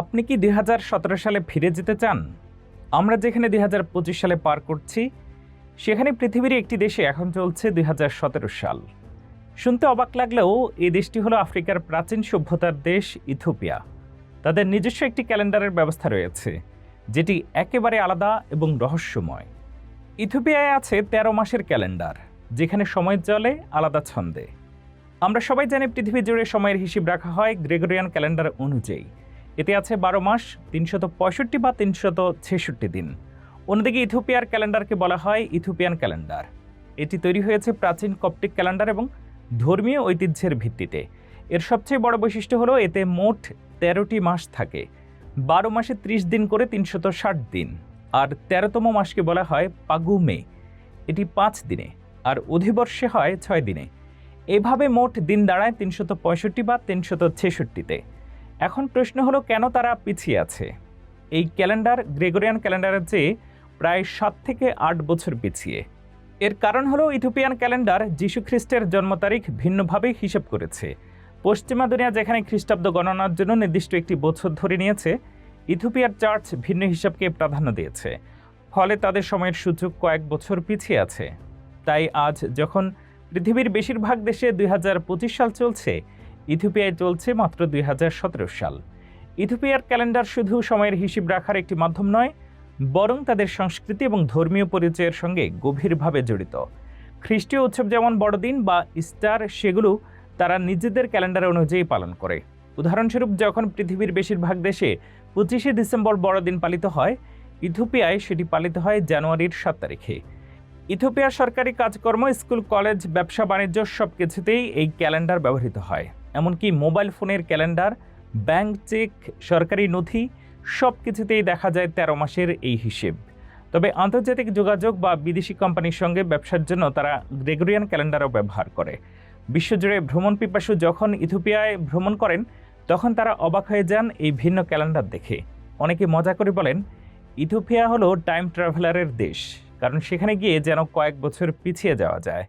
আপনি কি দুই হাজার সতেরো সালে ফিরে যেতে চান? আমরা যেখানে দুই হাজার পঁচিশ সালে পার করছি, সেখানে পৃথিবীর একটি দেশে এখন চলছে দুই হাজার সতেরো সাল। শুনতে অবাক লাগলেও এই দেশটি হলো আফ্রিকার প্রাচীন সভ্যতার দেশ ইথোপিয়া তাদের নিজস্ব একটি ক্যালেন্ডারের ব্যবস্থা রয়েছে, যেটি একেবারে আলাদা এবং রহস্যময়। ইথোপিয়ায় আছে ১৩ মাসের ক্যালেন্ডার, যেখানে সময় চলে আলাদা ছন্দে। আমরা সবাই জানি পৃথিবী জুড়ে সময়ের হিসেব রাখা হয় গ্রেগরিয়ান ক্যালেন্ডার অনুযায়ী। এতে আছে বারো মাস, তিনশত পঁয়ষট্টি বা তিনশত ছেষট্টি দিন। অন্যদিকে ইথোপিয়ার ক্যালেন্ডারকে বলা হয় ইথোপিয়ান ক্যালেন্ডার। এটি তৈরি হয়েছে প্রাচীন কপ্টিক ক্যালেন্ডার এবং ধর্মীয় ঐতিহ্যের ভিত্তিতে। এর সবচেয়ে বড় বৈশিষ্ট্য হলো এতে মোট তেরোটি মাস থাকে। বারো মাসে ত্রিশ দিন করে তিনশত ষাট দিন। আর তেরোতম মাসকে বলা হয় পাগুমে এটি পাঁচ দিনে, আর অধিবর্ষে হয় ছয় দিনে। এভাবে মোট দিন দাঁড়ায় তিনশত পঁয়ষট্টি বা তিনশত ছেষট্টিতে। এখন প্রশ্ন হলো, কেন তারা পিছিয়ে আছে? এই ক্যালেন্ডার, গ্রেগরিয়ান ক্যালেন্ডারের চেয়ে প্রায় সাত থেকে আট বছর পিছিয়ে। এর কারণ হলো ইথোপিয়ান ক্যালেন্ডার যীশুখ্রিস্টের জন্ম তারিখ ভিন্নভাবে হিসেব করেছে। পশ্চিমা দুনিয়া, যেখানে খ্রিস্টাব্দ গণনার জন্য নির্দিষ্ট একটি বছর ধরে নিয়েছে ইথোপিয়ার চার্চ ভিন্ন হিসাবকে প্রাধান্য দিয়েছে। ফলে তাদের সময়ের সূচক কয়েক বছর পিছিয়ে আছে। তাই আজ যখন পৃথিবীর বেশিরভাগ দেশে দুই হাজার পঁচিশ সাল চলছে ইথিওপিয়ায় চলছে মাত্র দুই হাজার সতেরো সাল। ইথিওপিয়ার ক্যালেন্ডার শুধু সময়ের হিসাব রাখার একটি মাধ্যম নয়, বরং তাদের সংস্কৃতি এবং ধর্মীয় পরিচয়ের সঙ্গে গভীরভাবে জড়িত। খ্রিস্টীয় উৎসব যেমন বড়দিন বা ইস্টার, সেগুলো তারা নিজেদের ক্যালেন্ডার অনুযায়ী পালন করে। উদাহরণস্বরূপ, যখন পৃথিবীর বেশিরভাগ দেশে পঁচিশে ডিসেম্বর বড়দিন পালিত হয়, ইথিওপিয়ায় সেটি পালিত হয় জানুয়ারির সাত তারিখে। ইথিওপিয়ার সরকারি কাজকর্ম, স্কুল, কলেজ, ব্যবসা, বাণিজ্য সব কিছুতেই এই ক্যালেন্ডার ব্যবহৃত হয়। এমনকি মোবাইল ফোনের ক্যালেন্ডার, ব্যাংক চেক, সরকারি নথি সব কিছুতেই দেখা যায় তেরো মাসের এই হিসেব। তবে আন্তর্জাতিক যোগাযোগ বা বিদেশি কোম্পানির সঙ্গে ব্যবসার জন্য তারা গ্রেগরিয়ান ক্যালেন্ডারও ব্যবহার করে। বিশ্বজুড়ে ভ্রমণ পিপাসু যখন ইথিওপিয়ায় ভ্রমণ করেন, তখন তারা অবাক হয়ে যান এই ভিন্ন ক্যালেন্ডার দেখে। অনেকে মজা করে বলেন ইথোপিয়া হলো টাইম ট্রাভেলারের দেশ, কারণ সেখানে গিয়ে যেন কয়েক বছর পিছিয়ে যাওয়া যায়।